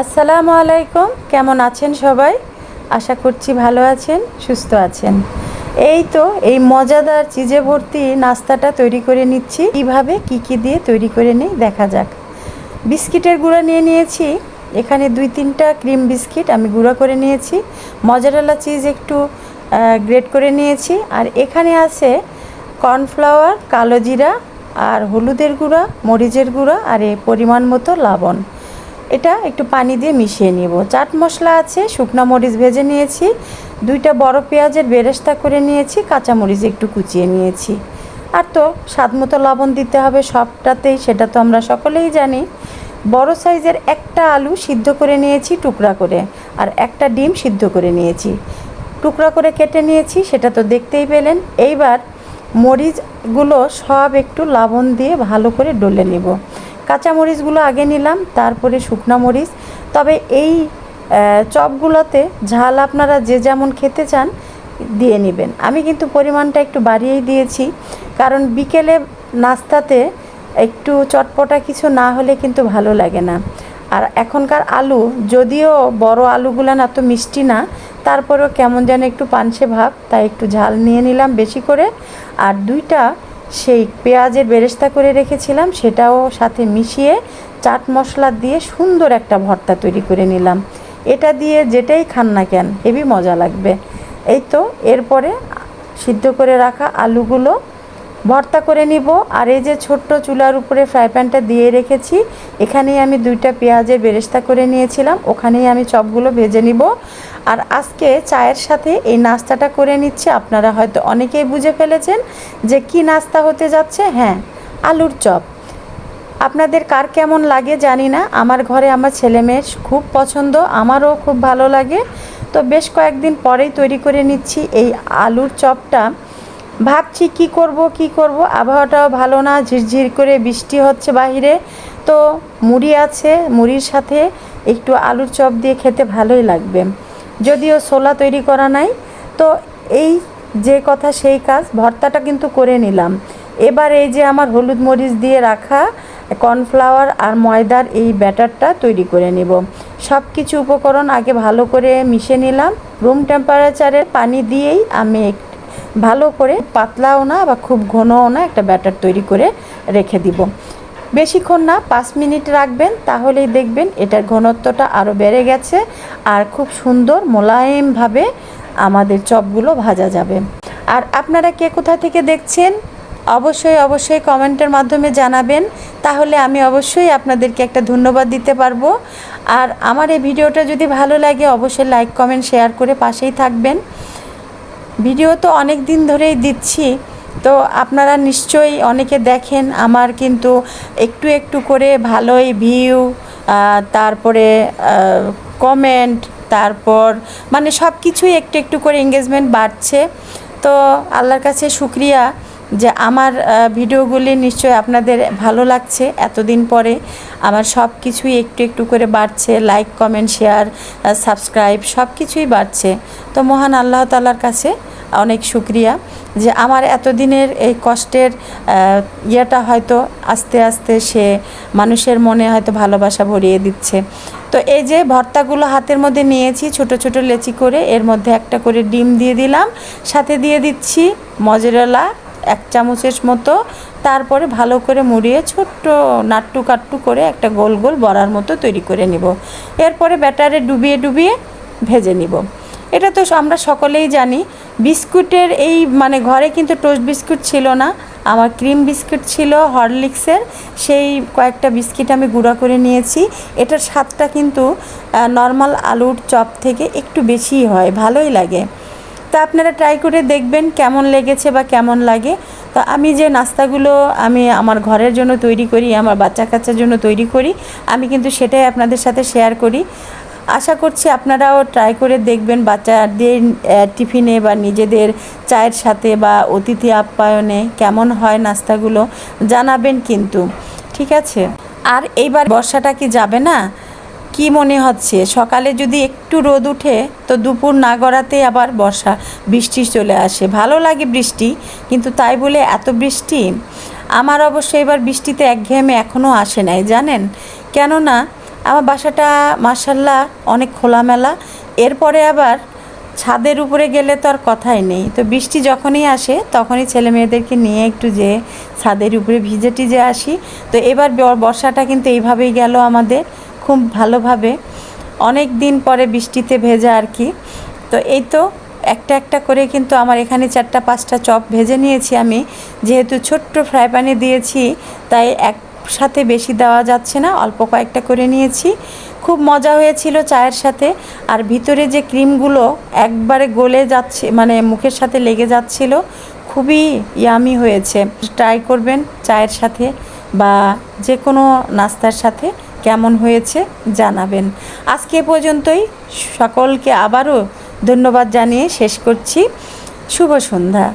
আসসালামু আলাইকুম। কেমন আছেন সবাই? আশা করছি ভালো আছেন, সুস্থ আছেন। এই তো, এই মজাদার চিজে ভর্তি নাস্তাটা তৈরি করে নিচ্ছি। কীভাবে, কি কি দিয়ে তৈরি করে নিই, দেখা যাক। বিস্কিটের গুঁড়া নিয়ে নিয়েছি। এখানে দুই তিনটা ক্রিম বিস্কিট আমি গুঁড়া করে নিয়েছি। মজারেলা চিজ একটু গ্রেট করে নিয়েছি। আর এখানে আছে কর্নফ্লাওয়ার, কালো জিরা আর হলুদের গুঁড়া, মরিচের গুঁড়া আর এ পরিমাণ মতো লবণ। এটা একটু পানি দিয়ে মিশিয়ে নিব। চাট মশলা আছে, শুকনা মরিচ ভেজে নিয়েছি, দুইটা বড় পেঁয়াজের বেরেস্তা করে নিয়েছি, কাঁচা মরিচ একটু কুচিয়ে নিয়েছি। আর তো স্বাদ মতো লবণ দিতে হবে সবটাতেই, সেটা তো আমরা সকলেই জানি। বড় সাইজের একটা আলু সিদ্ধ করে নিয়েছি টুকরা করে, আর একটা ডিম সিদ্ধ করে নিয়েছি। টুকরা করে কেটে নিয়েছি, সেটা তো দেখতেই পেলেন। এইবার মরিচগুলো সব একটু লবণ দিয়ে ভালো করে ডলে নেব। কাঁচা মরিচগুলো আগে নিলাম, তারপরে শুকনা মরিচ। তবে এই চপগুলোতে ঝাল আপনারা যে যেমন খেতে চান দিয়ে নেবেন। আমি কিন্তু পরিমাণটা একটু বাড়িয়েই দিয়েছি, কারণ বিকেলে নাস্তাতে একটু চটপটা কিছু না হলে কিন্তু ভালো লাগে না। আর এখনকার আলু, যদিও বড় আলুগুলো না তো মিষ্টি না, তারপরেও কেমন যেন একটু পানসে ভাব, তাই একটু ঝাল নিয়ে নিলাম বেশি করে। আর দুইটা সেই পেঁয়াজের বেরেস্তা করে রেখেছিলাম, সেটাও সাথে মিশিয়ে চাট মশলা দিয়ে সুন্দর একটা ভর্তা তৈরি করে নিলাম। এটা দিয়ে যেটাই খান না কেন হেবি মজা লাগবে। এই তো, এরপরে সিদ্ধ করে রাখা আলুগুলো ভর্তা করে নিব। আর এই যে ছোট্ট চুলার উপরে ফ্রাই প্যানটা দিয়ে রেখেছি, এখানেই আমি দুইটা পেঁয়াজের বেরেস্তা করে নিয়েছিলাম, ওখানেই আমি চপগুলো ভেজে নিব। আর আজকে চায়ের সাথে এই নাস্তাটা করে নিচ্ছি, আপনারা হয়তো অনেকেই বুঝে ফেলেছেন যে কি নাস্তা হতে যাচ্ছে। হ্যাঁ আলুর চপ। আপনাদের কার কেমন লাগে জানি না, আমার ঘরে আমার ছেলে মেয়ের খুব পছন্দ, আমারও খুব ভালো লাগে। তো বেশ কয়েকদিন পরেই তৈরি করে নিচ্ছি এই আলুর চপটা। ভাবছি কি করব কি করব। আবহাওয়াটাও ভালো না, ঝিরঝির করে বৃষ্টি হচ্ছে বাইরে তো মুড়ি আছে, মুড়ির সাথে একটু আলুর চপ দিয়ে খেতে ভালোই লাগবে। যদিও ছোলা তৈরি করা নাই। তো এই যে কথা, সেই কাজ, ভর্তাটা কিন্তু করে নিলাম। এবার এই যে আমার হলুদ মরিচ দিয়ে রাখা কর্নফ্লাওয়ার আর ময়দার এই ব্যাটারটা তৈরি করে নেব। সব কিছু উপকরণ আগে ভালো করে মিশে নিলাম। রুম টেম্পারেচারের পানি দিয়েই আমি ভালো করে পাতলাও না বা খুব ঘনও না একটা ব্যাটার তৈরি করে রেখে দিব। বেশিক্ষণ না, পাঁচ মিনিট রাখবেন, তাহলেই দেখবেন এটার ঘনত্বটা আরও বেড়ে গেছে আর খুব সুন্দর মোলায়েমভাবে আমাদের চপগুলো ভাজা যাবে। আর আপনারা কে কোথা থেকে দেখছেন, অবশ্যই অবশ্যই কমেন্টের মাধ্যমে জানাবেন। তাহলে আমি অবশ্যই আপনাদেরকে একটা ধন্যবাদ দিতে পারব। আর আমার এই ভিডিওটা যদি ভালো লাগে, অবশ্যই লাইক, কমেন্ট, শেয়ার করে পাশেই থাকবেন। ভিডিও তো অনেক দিন ধরেই দিচ্ছি, তো আপনারা নিশ্চয়ই অনেকে দেখেন আমার কিন্তু একটু একটু করে ভালোই ভিউ তারপরে কমেন্ট তারপর মানে সব কিছুই একটু একটু করে এঙ্গেজমেন্ট বাড়ছে। তো আল্লাহর কাছে শুক্রিয়া। যে আমার ভিডিওগুলি নিশ্চয়ই আপনাদের ভালো লাগছে। এতদিন পরে আমার সব কিছুই একটু একটু করে বাড়ছে। লাইক কমেন্ট শেয়ার সাবস্ক্রাইব সব কিছুই বাড়ছে। তো মহান আল্লাহ তালার কাছে অনেক শুক্রিয়া যে আমার এতদিনের এই কষ্টের ইয়েটা হয়তো আস্তে আস্তে সে মানুষের মনে হয়তো ভালোবাসা ভরিয়ে দিচ্ছে। তো এই যে ভর্তাগুলো হাতের মধ্যে নিয়েছি, ছোট ছোট লেচি করে, এর মধ্যে একটা করে ডিম দিয়ে দিলাম। সাথে দিয়ে দিচ্ছি মজরেলা এক চামচের মতো, তারপরে ভালো করে মুড়িয়ে ছোট্ট নাট্টু কাট্টু করে একটা গোল গোল বড়ার মতো তৈরি করে নিব। এরপরে ব্যাটারে ডুবিয়ে ডুবিয়ে ভেজে নিব। এটা তো আমরা সকলেই জানি, বিস্কুটের এই মানে ঘরে কিন্তু টোস্ট বিস্কুট ছিল না। আমার ক্রিম বিস্কুট ছিল, হরলিক্সের, সেই কয়েকটা বিস্কিট আমি গুঁড়া করে নিয়েছি। এটার স্বাদটা কিন্তু নর্মাল আলুর চপ থেকে একটু বেশিই হয়, ভালোই লাগে। তা আপনারা ট্রাই করে দেখবেন কেমন লেগেছে বা কেমন লাগে। তো আমি যে নাস্তাগুলো আমি আমার ঘরের জন্য তৈরি করি, আমার বাচ্চা কাচ্চার জন্য তৈরি করি, আমি কিন্তু সেটাই আপনাদের সাথে শেয়ার করি। আশা করছি আপনারাও ট্রাই করে দেখবেন বাচ্চাদের টিফিনে বা নিজেদের চায়ের সাথে বা অতিথি আপ্যায়নে কেমন হয় নাস্তাগুলো জানাবেন কিন্তু। ঠিক আছে? আর এইবার বর্ষাটা কি যাবে না? কি মনে হচ্ছে? সকালে যদি একটু রোদ উঠে, তো দুপুর না গড়াতে আবার বর্ষা, বৃষ্টি চলে আসে। ভালো লাগে বৃষ্টি, কিন্তু তাই বলে এত বৃষ্টি? আমার অবশ্য এবার বৃষ্টিতে একঘেয়েমে এখনও আসে নাই, জানেন? কেননা, আমার বাসাটা মার্শাল্লাহ অনেক খোলামেলা। এরপরে আবার ছাদের উপরে গেলে তো আর কথাই নেই। তো বৃষ্টি যখনই আসে, তখনই ছেলে মেয়েদেরকে নিয়ে একটু যে ছাদের উপরে ভিজে টিজে আসি। তো এবার বর্ষাটা কিন্তু এইভাবেই গেল আমাদের। খুব ভালোভাবে অনেক দিন পরে বৃষ্টিতে ভেজা আর কি। তো এই তো একটা একটা করে কিন্তু আমার এখানে চারটা পাঁচটা চপ ভেজে নিয়েছি আমি। যেহেতু ছোট্ট ফ্রাই প্যানে দিয়েছি, তাই একসাথে বেশি দেওয়া যাচ্ছে না, অল্প কয়েকটা করে নিয়েছি। খুব মজা হয়েছিল চায়ের সাথে। আর ভিতরে যে ক্রিমগুলো একবারে গলে যাচ্ছে মানে মুখের সাথে লেগে যাচ্ছিল, খুবই ইয়ামি হয়েছে। ট্রাই করবেন চায়ের সাথে বা যে কোনো নাস্তার সাথে। কেমন হয়েছে জানাবেন। আজকে পর্যন্তই। সকলকে আবারও ধন্যবাদ জানিয়ে শেষ করছি। শুভ সন্ধ্যা।